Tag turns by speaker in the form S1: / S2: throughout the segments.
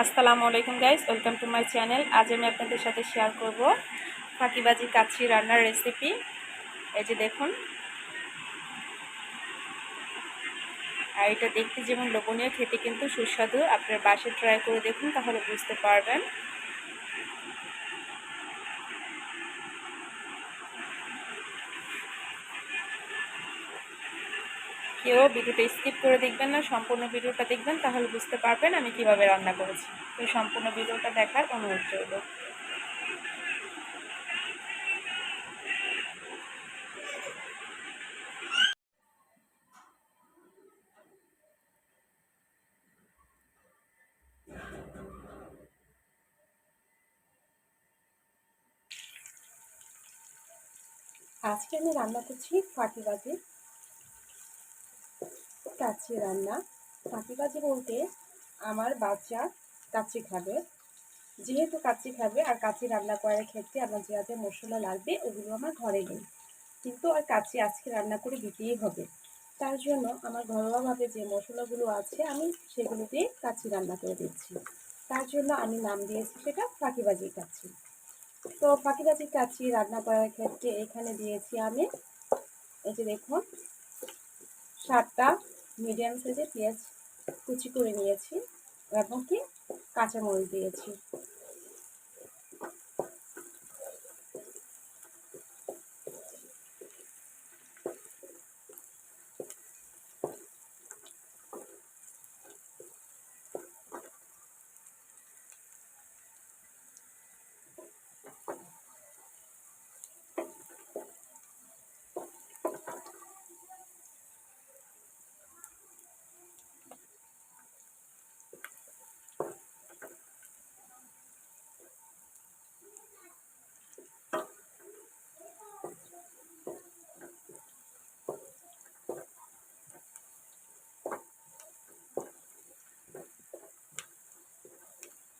S1: আসসালামু আলাইকুম guys, welcome to my channel. আজ আমি আপনাদের সাথে শেয়ার করব ফাঁকিবাজি কাচ্ছি রান্নার রেসিপি এই যে দেখুন। আর এটা দেখতে যেমন লোভনীয়, খেতে কিন্তু সুস্বাদু। আপনার বাসে ট্রাই করে দেখুন, তাহলে বুঝতে পারবেন। কেউ ভিডিওটা স্কিপ করে দেখবেন না, সম্পূর্ণ ভিডিওটা দেখবেন, তাহলে বুঝতে পারবেন আমি কীভাবে রান্না করেছি। তো সম্পূর্ণ ভিডিওটা দেখার অনুরোধ রইল। আজকে আমি রান্না করছি ফাটি ফাঁকিবাজি কাচ্চি রান্না। ফাঁকিবাজি বলতে আমার বাচ্চা কাচ্চি খাবে। যেহেতু কাচ্চি খাবে আর কাচ্চি রান্না করার ক্ষেত্রে আমার যে যা মশলা লাগবে, ওগুলো আমার ঘরে নেই। কিন্তু আর কাচ্চি আজকে রান্না করে দিতেই হবে। তার জন্য আমার ঘরোয়াভাবে যে মশলাগুলো আছে, আমি সেগুলো দিয়ে কাচ্চি রান্না করে দিচ্ছি। তার জন্য আমি নাম দিয়েছি সেটা ফাঁকিবাজি কাচ্চি। তো ফাঁকিবাজি কাচ্চি রান্না করার ক্ষেত্রে এখানে দিয়েছি আমি, এই যে দেখুন, সাতটা মিডিয়াম সাইজের পেঁয়াজ কুচি করে নিয়েছি এবং কি কাঁচামরিচ দিয়েছি।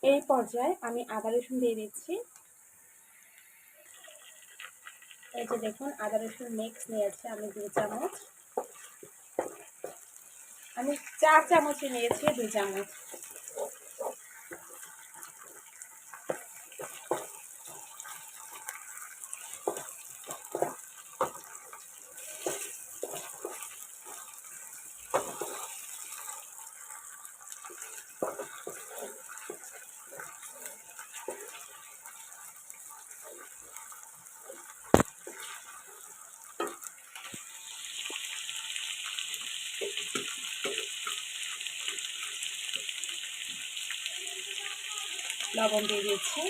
S1: এই পর্যায়ে আমি আদা রসুন দিয়ে দিচ্ছি। এই যে দেখুন, আদা রসুন মিক্স নিয়েছি আমি দু চামচ। আমি চার চামচে নিয়েছি দু চামচ। লবণ দিয়ে দিচ্ছি।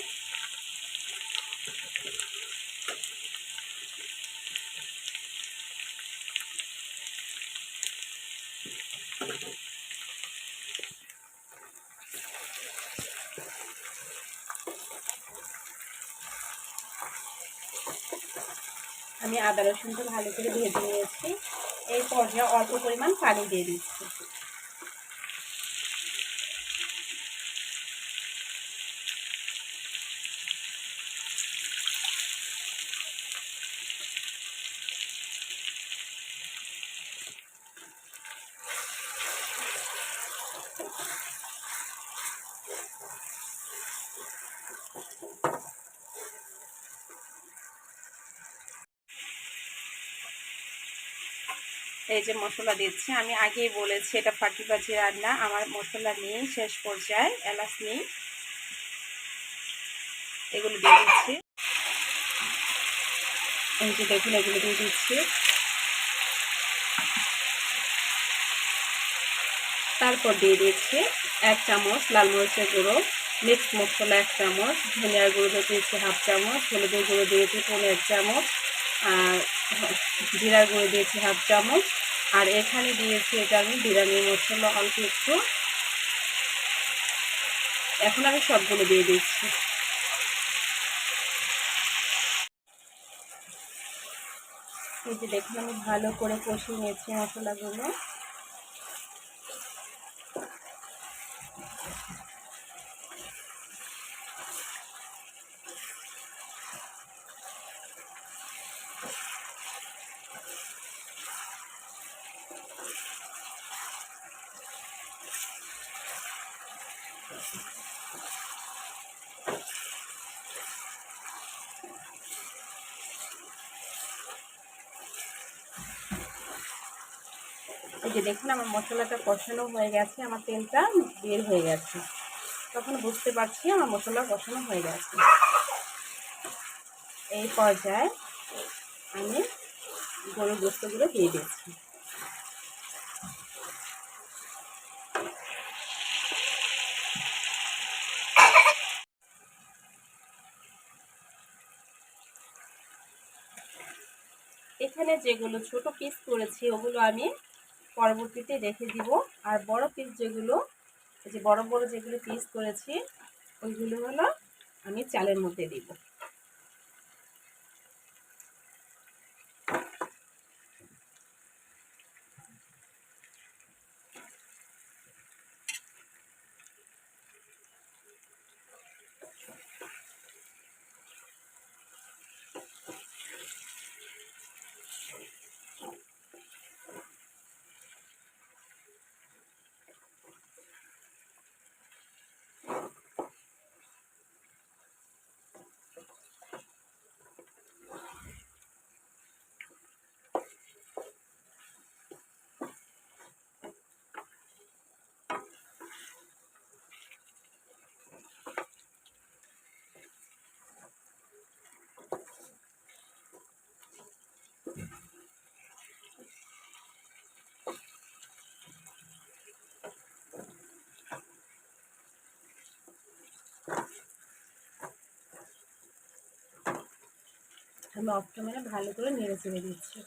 S1: আমি আদা রসুনটা ভালো করে ভেজে নিয়েছি। এই পর্যায়ে অল্প পরিমাণ পানি দিয়ে দিচ্ছি। এই যে মশলা দিচ্ছি, আমি আগেই বলেছি এটা ফাঁকি ফাঁকিবাজি রান্না, আমার মশলা নিয়ে শেষ পর্যায়ে এলাচ নিই। এগুলো দিয়ে দিচ্ছি। দেখুন, এগুলো দিয়ে দিচ্ছি। তারপর দিয়ে দিচ্ছি এক চামচ লাল মরিচের গুঁড়ো মিক্স মশলা এক চামচ, ধনিয়ার গুঁড়ো দিয়ে দিয়েছি হাফ চামচ, হলুদের গুঁড়ো দিয়েছি পনেরো এক চামচ, আর জিরার গুঁড়ো দিয়েছি হাফ চামচ। আর এখানে দিয়েছি এটা আমি বিরিয়ানি মশলা, অল্প একটু। এখন আমি সবগুলো দিয়ে দিচ্ছি। এই যে দেখুন, আমি ভালো করে কষিয়ে নিয়েছি মশলাগুলো। এই যে দেখুন, আমার মশলাটা কষানো হয়ে গেছে, আমার তেলটা বের হয়ে গেছে। তখন বুঝতে পারছি আমার মশলা কষানো হয়ে গেছে। এই পর্যায়ে আমি গরুর গোস্তগুলো দিয়ে দিচ্ছি। এখানে যেগুলো ছোট পিস করেছি, ওগুলো আমি পরবর্তীতে রেখে দিব। আর বড় পিস যেগুলো যে বড় বড় যেগুলো পিস করেছি, ওইগুলো হলো আমি চালের মধ্যে দিব। আমি অফ ক্যামেরা ভালো করে নেড়ে চেড়ে দিচ্ছি।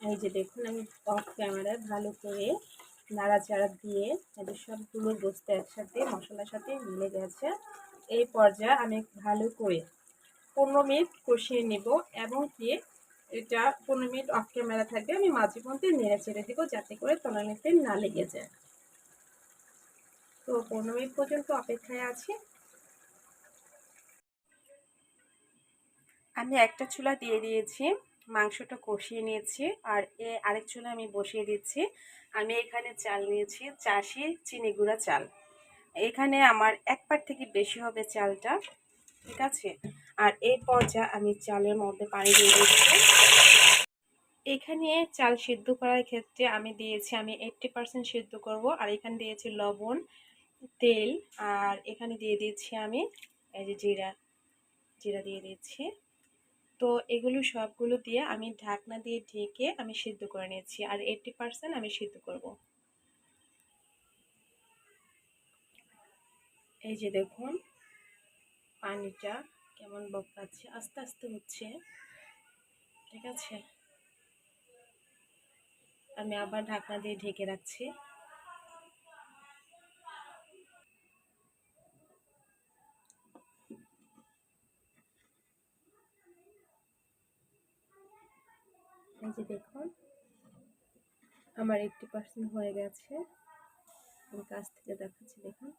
S1: এই যে দেখুন, আমি অফ ক্যামেরায় ভালো করে নাড়াচাড়া দিয়ে এদের সবগুলো গোস্ত একসাথে, মশলার সাথে মিলে গেছে। এই পর্যায়ে আমি ভালো করে পনেরো মিনিট কষিয়ে নেব এবং কি এটা পনেরো মিনিট অফ ক্যামেরা থাকবে, আমি মাঝে মধ্যে নেড়ে চেড়ে দেবো যাতে করে তলানিতে না লেগে যায়। তো পনেরো মিনিট পর্যন্ত অপেক্ষায় আছি। আমি একটা চুলা দিয়ে দিয়েছি, মাংসটা কষিয়ে নিয়েছি আর এ আরেক চুলা আমি বসিয়ে দিচ্ছি। আমি এখানে চাল নিয়েছি চাষি চিনি গুঁড়া চাল। এখানে আমার এক পাট থেকে বেশি হবে চালটা, ঠিক আছে? আর এই পর্যায়ে আমি চালের মধ্যে পানি দিয়ে দিচ্ছি। এখানে চাল সিদ্ধ করার ক্ষেত্রে আমি দিয়েছি, আমি এইট্টি পারসেন্ট সিদ্ধ করব আর এখানে দিয়েছি লবণ, তেল আর এখানে দিয়ে দিচ্ছি আমি এই যে জিরা জিরা দিয়ে দিচ্ছি। তো এগুলো সবগুলো দিয়ে আমি ঢাকনা দিয়ে ঢেকে আমি সিদ্ধ করে নিয়েছি। আর এইটটি পারসেন্ট আমি সিদ্ধ করব। এই যে দেখুন, পানিটা কেমন বকাচ্ছে আস্তে আস্তে হচ্ছে, ঠিক আছে? আমি আবার ঢাকনা দিয়ে ঢেকে রাখছি। এই যে দেখুন, আমার এইটটি পার্সেন্ট হয়ে গেছে। আমি কাছ থেকে দেখাচ্ছি, দেখুন।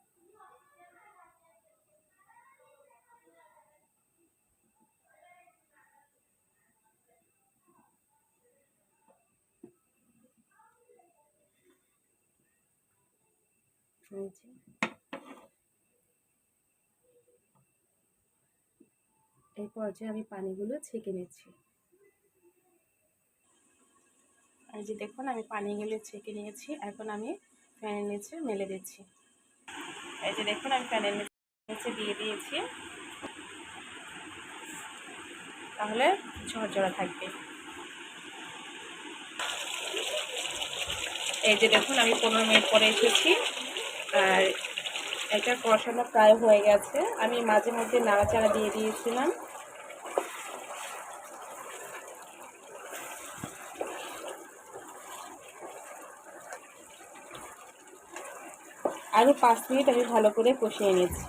S1: এই পর্যায়ে আমি পানিগুলো ছেঁকে নিচ্ছি। এই যে দেখুন, আমি পানিগুলো ছেঁকে নিয়েছি, এখন আমি ফ্যানের নিচে মেলে দিচ্ছি। এই যে দেখুন, আমি ফ্যানের নিচে দিয়ে দিয়েছি। তাহলে ঝরঝরা থাকবে। এই যে দেখুন, আমি পনেরো মিনিট পরে এসেছি। আর এটা কষানো প্রায় হয়ে গেছে। আমি মাঝে মধ্যে নাড়াচাড়া দিয়ে দিয়েছিলাম। আরও পাঁচ মিনিট আমি ভালো করে কষিয়ে নিয়েছি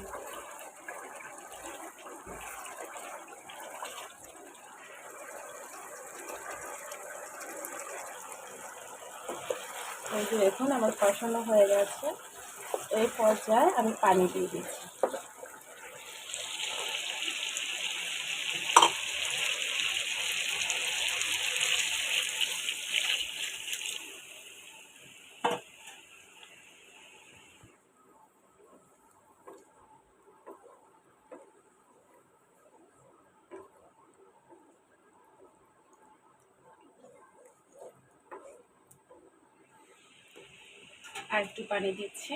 S1: দেখুন, আমার কষানো হয়ে গেছে। এই পর্যায়ে আমি পানি দিয়ে দিচ্ছি। আর একটু পানি দিচ্ছি।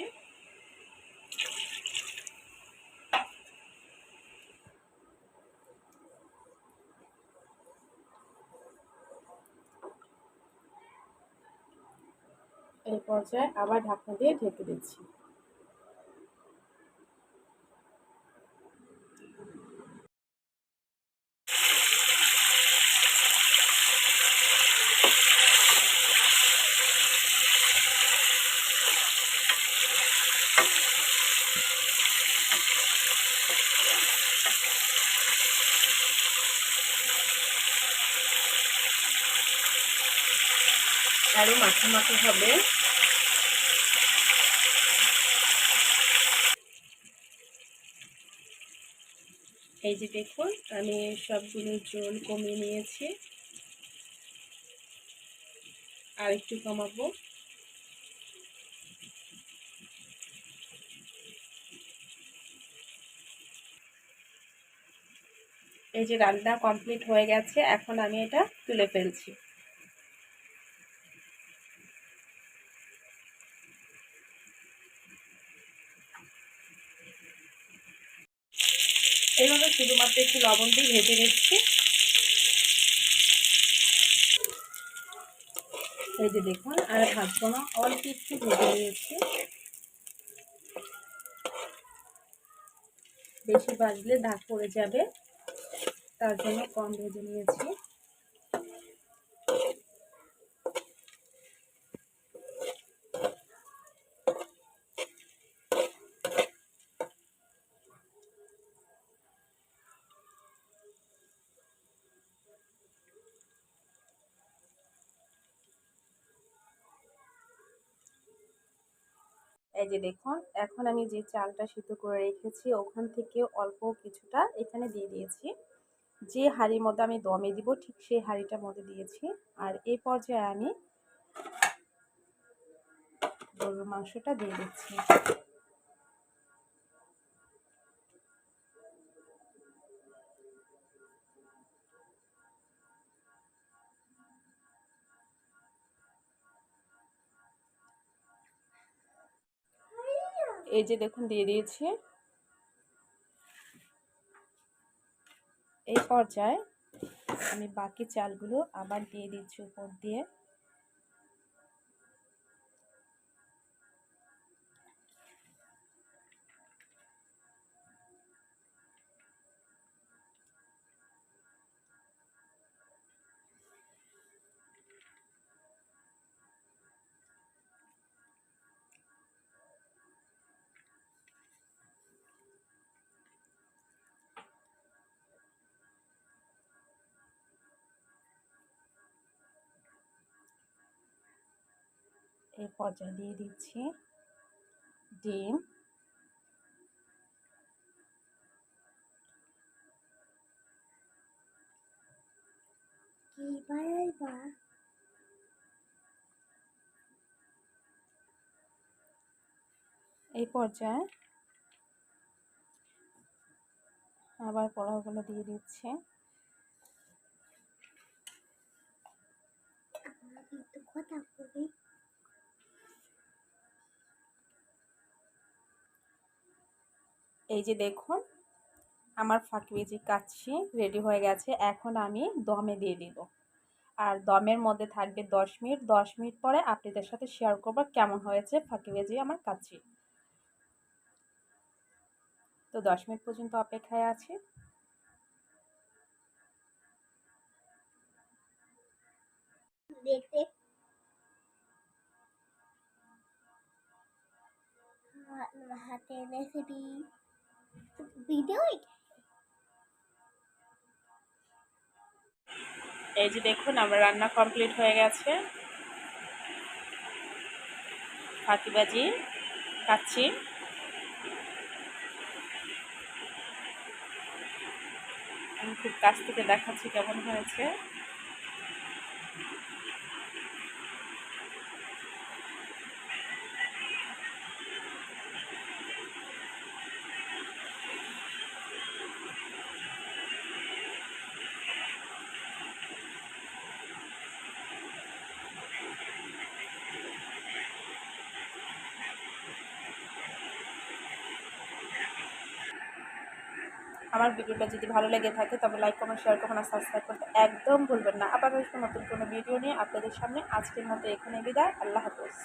S1: এই পর্যায়ে আবার ঢাকনা দিয়ে ঢেকে দিচ্ছি। আরও মাখা মাখা হবে। এই যে দেখুন, আমি সবগুলো জল কমিয়ে নিয়েছি। আর একটু কমাবো। এই যে রান্না কমপ্লিট হয়ে গেছে, এখন আমি এটা তুলে ফেলছি। এইভাবে শুধুমাত্র একটু লবণ দিয়ে ভেজে নিচ্ছি। এই যে দেখুন, আর ভাজবো না, অল্প একটু ভেজে নিয়েছি। বেশি বাজলে দাগ পড়ে যাবে, তার জন্য কম ভেজে নিয়েছি। এই যে দেখুন, এখন আমি যে চালটা সিদ্ধ করে রেখেছি, ওখান থেকে অল্প কিছুটা এখানে দিয়ে দিয়েছি। যে হাঁড়ির মধ্যে আমি দমে দিব, ঠিক সেই হাঁড়িটার মধ্যে দিয়েছি। আর এই পর্যায়ে আমি গরুর মাংসটা দিয়ে দিচ্ছি। এই যে দেখুন দিয়ে দিয়েছি। এই পর্যায়ে আমি বাকি চালগুলো আবার দিয়ে দিচ্ছি উপর দিয়ে। এই পর্যায়ে দিয়ে দিচ্ছি ডিম। এই পর্যায়ে আবার পোলাওগুলো দিয়ে দিচ্ছে। কথা এই যে দেখুন, আমার ফাঁকি বেজি কাচ্ছি রেডি হয়ে গেছে। এখন আমি দমে দিয়ে দিব। আর দমের মধ্যে থাকবে দশ মিনিট। দশ মিনিট পরে আপনাদের সাথে শেয়ার করব কেমন হয়েছে ফাঁকি বেজি আমার কাচ্ছি। তো দশ মিনিট পর্যন্ত অপেক্ষায় আছি।
S2: হাতে রেসিপি ভিডিও
S1: এই যে দেখুন, আমার রান্না কমপ্লিট হয়ে গেছে। ফাঁকিবাজি কাচ্ছি আমি খুব কাছ থেকে দেখাচ্ছি কেমন হয়েছে। আমার ভিডিওটা যদি ভালো লেগে থাকে, তবে লাইক কমেন্ট শেয়ার করবেন আর সাবস্ক্রাইব করতে একদম ভুলবেন না। আবার নতুন কোনো ভিডিও নিয়ে আপনাদের সামনে। আজকের মতো এখানে বিদায়। আল্লাহ হাফেজ।